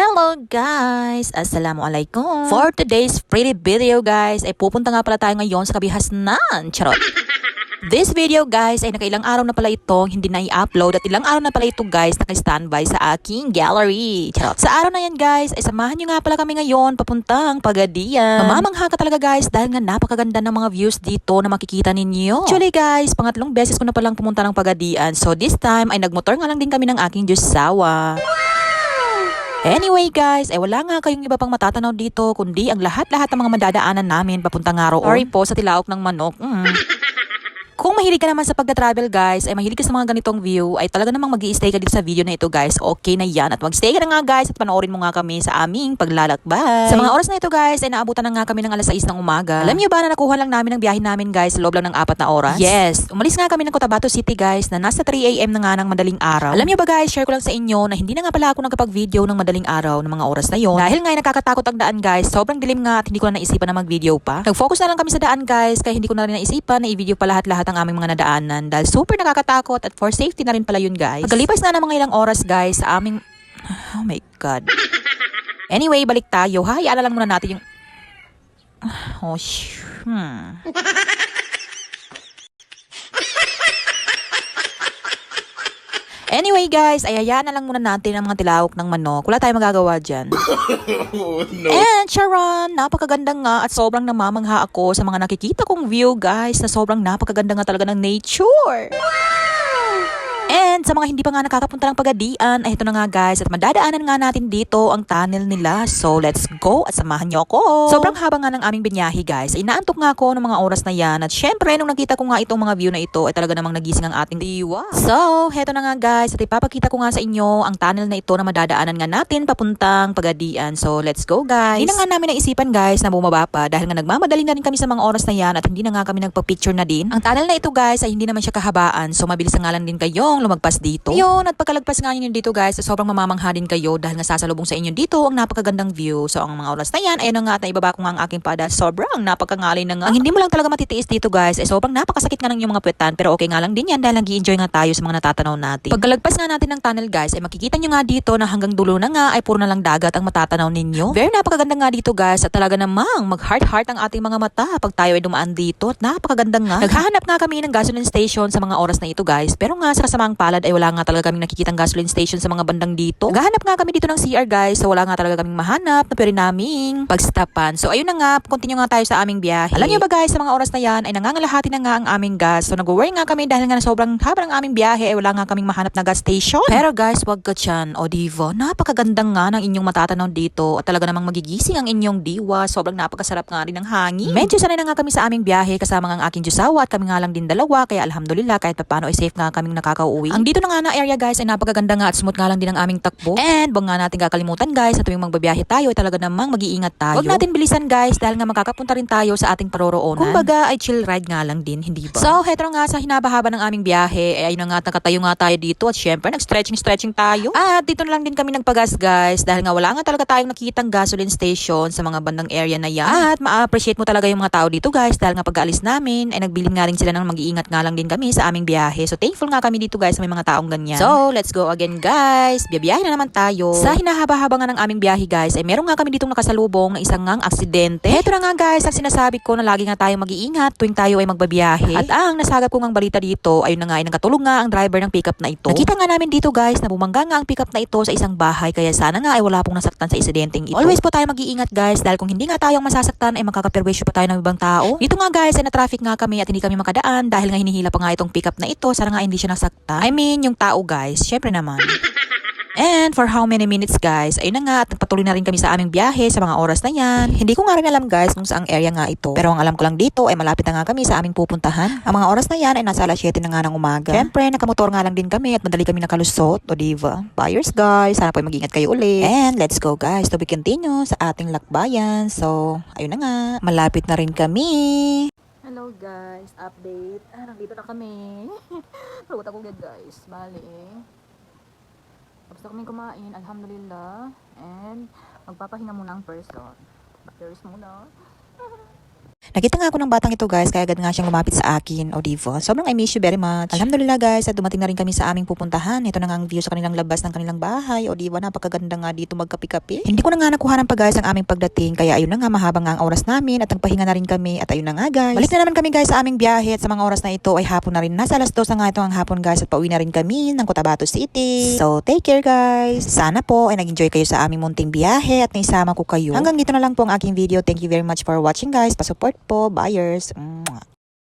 Hello guys! Assalamualaikum! For today's pretty video guys, ay pupunta nga pala tayo ngayon sa kabihasnan. Charot! This video guys ay nakailang araw na pala itong hindi na i-upload at ilang araw na pala ito guys naka-standby sa aking gallery. Charot. Sa araw na yan guys ay samahan nyo nga pala kami ngayon papuntang Pagadian. Mamamangha ka talaga guys dahil nga napakaganda ng mga views dito na makikita ninyo. Actually guys, pangatlong beses ko na palang pumunta ng Pagadian. So this time ay nagmotor nga lang din kami ng aking Diyosawa. Anyway guys, ay wala nga kayong iba pang matatanaw dito kundi ang lahat-lahat ng mga madadaanan namin papuntang nga roon. Sorry po sa tilaok ng manok. Mm. Kung mahilig ka naman sa pagka-travel guys, ay mahilig ka sa mga ganitong view, ay talaga namang mag stay ka dito sa video na ito guys. Okay na yan. At mag-stay ka na nga guys at panoorin mo nga kami sa aming paglalakbay. Sa mga oras na ito guys, ay naabutan na nga kami ng alas 6 ng umaga. Alam niyo ba na nakuha lang namin ang biyahe namin guys sa loob lang ng apat na oras? Yes. Umalis nga kami ng Cotabato City guys na nasa 3 a.m. na nga ng madaling araw. Alam niyo ba guys, share ko lang sa inyo na hindi na nga pala ako nagkapag-video ng madaling araw ng mga oras na yon. Dahil nga ay nakakatakot ang daan guys, sobrang dilim nga at hindi ko na naisipan na mag-video pa. Nag-focus na lang kami sa daan guys, kaya hindi ko na rin naisipan na i-video pa lahat-lahat ang aming mga nadaanan dahil super nakakatakot at for safety na rin pala yun guys. Pagkalipas na ng mga ilang oras guys sa aming... Oh my God. Anyway, balik tayo. Hayaan na lang muna natin yung... Oh, sh... Hmm. Anyway guys, ay hayaan na lang muna natin ang mga tilawok ng manok. Wala tayong magagawa dyan. Oh, no. And Sharon, napakaganda nga at sobrang namamangha ako sa mga nakikita kong view guys na sobrang napakaganda nga talaga ng nature. And sa mga hindi pa nga nakakapunta ng Pagadian, ay ito na nga guys at madadaanan nga natin dito ang tunnel nila. So let's go at samahan niyo ako. Sobrang haba nga ng aming binyahe guys. Inaantok nga ako ng mga oras na yan at syempre nung nakita ko nga itong mga view na ito ay talaga namang nagising ang ating diwa. So heto na nga guys at ipapakita ko nga sa inyo ang tunnel na ito na madadaanan nga natin papuntang Pagadian. So let's go guys. Hindi na nga namin naisipan guys na bumaba pa dahil nga nagmamadali na rin kami sa mga oras na yan at hindi na nga kami nagpa-picture na din. Ang tunnel na ito guys ay hindi naman siya kahabaan so mabilis nga lang din kayong lumagpas dito. Yun, at pagkalagpas nga ninyo dito guys, sobrang mamamangha din kayo dahil nga sasalubong sa inyo dito ang napakagandang view. So ang mga oras na yan, ayun na nga at naibaba ko nga ang aking pada. Sobrang napakangalay na nga. Ang hindi mo lang talaga matitiis dito guys, ay sobrang napakasakit nga ng inyong mga puwetan. Pero okay nga lang din yan dahil nag enjoy nga tayo sa mga natatanaw natin. Pagkalagpas nga natin ng tunnel guys, ay makikita nyo nga dito na hanggang dulo na nga ay puro na lang dagat ang matatanaw ninyo. Very napakaganda nga dito guys at talaga namang mag-heart-heart ang ating mga mata pag tayo ay dumaan dito at napakaganda nga. Naghahanap nga kami ng gasoline station sa mga oras na ito guys pero nga sa kasamang palad ay wala nga talaga kaming nakikitang gasoline station sa mga bandang dito. Naghahanap nga kami dito ng CR guys so wala nga talaga kaming mahanap na pwede naming pagstapan. So ayun na nga, continue nga tayo sa aming biyahe. Alam niyo ba guys, sa mga oras na yan ay nangangalahati na nga ang aming gas. So nag-worry nga kami dahil nga na sobrang haba ng aming biyahe ay wala nga kaming mahanap na gas station. Pero guys, wag ka dyan. O diva, napakaganda nga ng inyong matatanaw dito at talaga namang magigising ang inyong diwa. Sobrang napakasarap nga rin ng hangin. Medyo sanay na nga kami sa aming biyahe kasama ang aking Diyosawa at kami nga lang din dalawa kaya alhamdulillah kahit paano ay safe nga kaming nakakauwi. Ang dito na nga na area guys ay napakaganda nga at smooth nga lang din ang aming takbo. And wag nga natin kakalimutan guys na tuwing magbabiyahe tayo ay talaga namang mag-iingat tayo. Wag natin bilisan guys dahil nga makakapunta rin tayo sa ating paroroonan. Kumbaga ay chill ride nga lang din, hindi ba? So heto na nga sa hinabahaba ng aming biyahe ay ayun na nga nakatayo nga tayo dito at syempre nag-stretching stretching tayo. At dito na lang din kami nagpagas guys dahil nga wala nga talaga tayong nakitang gasoline station sa mga bandang area na yan. At ma-appreciate mo talaga yung mga tao dito guys dahil nga pag-aalis namin ay nagbilin nga rin sila ng mag-iingat nga lang din kami sa aming biyahe. So thankful nga kami dito guys sa may mga taong ganyan. So let's go again guys. Biyabiyahe na naman tayo. Sa hinahaba-haba nga ng aming biyahe guys ay meron nga kami ditong nakasalubong na isang ngang aksidente. Heto na nga guys ang sinasabi ko na lagi nga tayong mag-iingat tuwing tayo ay magbabiyahe. At ang nasagap ko ngang balita dito ayun na nga ay nagkatulong nga ang driver ng pickup na ito. Nakita nga namin dito guys na bumangga nga ang pickup na ito sa isang bahay kaya sana nga ay wala pong nasaktan sa insidenteng ito. Always po tayo mag-iingat guys dahil kung hindi nga tayong masasaktan ay makakapirwisyo pa tayo ng ibang tao. Dito nga guys ay na-traffic nga kami at hindi kami makadaan dahil nga hinihila pa nga itong pickup na ito sana nga hindi siya nasaktan. I mean yung tao guys, syempre naman. And for how many minutes guys, ayun na nga at nagpatuloy na rin kami sa aming biyahe sa mga oras na yan. Hindi ko nga rin alam guys kung saang area nga ito. Pero ang alam ko lang dito ay malapit na nga kami sa aming pupuntahan. Ang mga oras na yan ay nasa alas 7 na nga ng umaga. Siyempre, nakamotor nga lang din kami at madali kami nakalusot. O diva. Buyers guys, sana po ay mag-ingat kayo ulit. And let's go guys to be continue sa ating lakbayan. So, ayun na nga. Malapit na rin kami. Hello guys, update. Ah, nandito na kami. Pagod ako agad guys. Bali. Tapos na kami kumain, alhamdulillah. And magpapahinga muna ang person. Cheers muna. Nakita nga ako ng batang ito guys, kaya agad nga siyang lumapit sa akin. O diva, sobrang I miss you very much. Alhamdulillah guys, at dumating na rin kami sa aming pupuntahan. Ito na nga ang view sa kanilang labas ng kanilang bahay. O diba, napakaganda nga dito magkapi-kapi. Hindi ko na nga nakuha ng pa guys ang aming pagdating, kaya ayun na nga mahabang nga ang oras namin at nagpahinga na rin kami. At ayun na nga guys. Balik na naman kami guys sa aming biyahe at sa mga oras na ito ay hapon na rin. Nasa alas 2 na nga ito ang hapon guys at pauwi na rin kami ng Cotabato City. So take care guys. Sana po ay nag-enjoy kayo sa aming munting biyahe at naisama ko kayo. Hanggang dito na lang po ang aking video. Thank you very much for watching guys. Pasupport po, buyers. Mwah.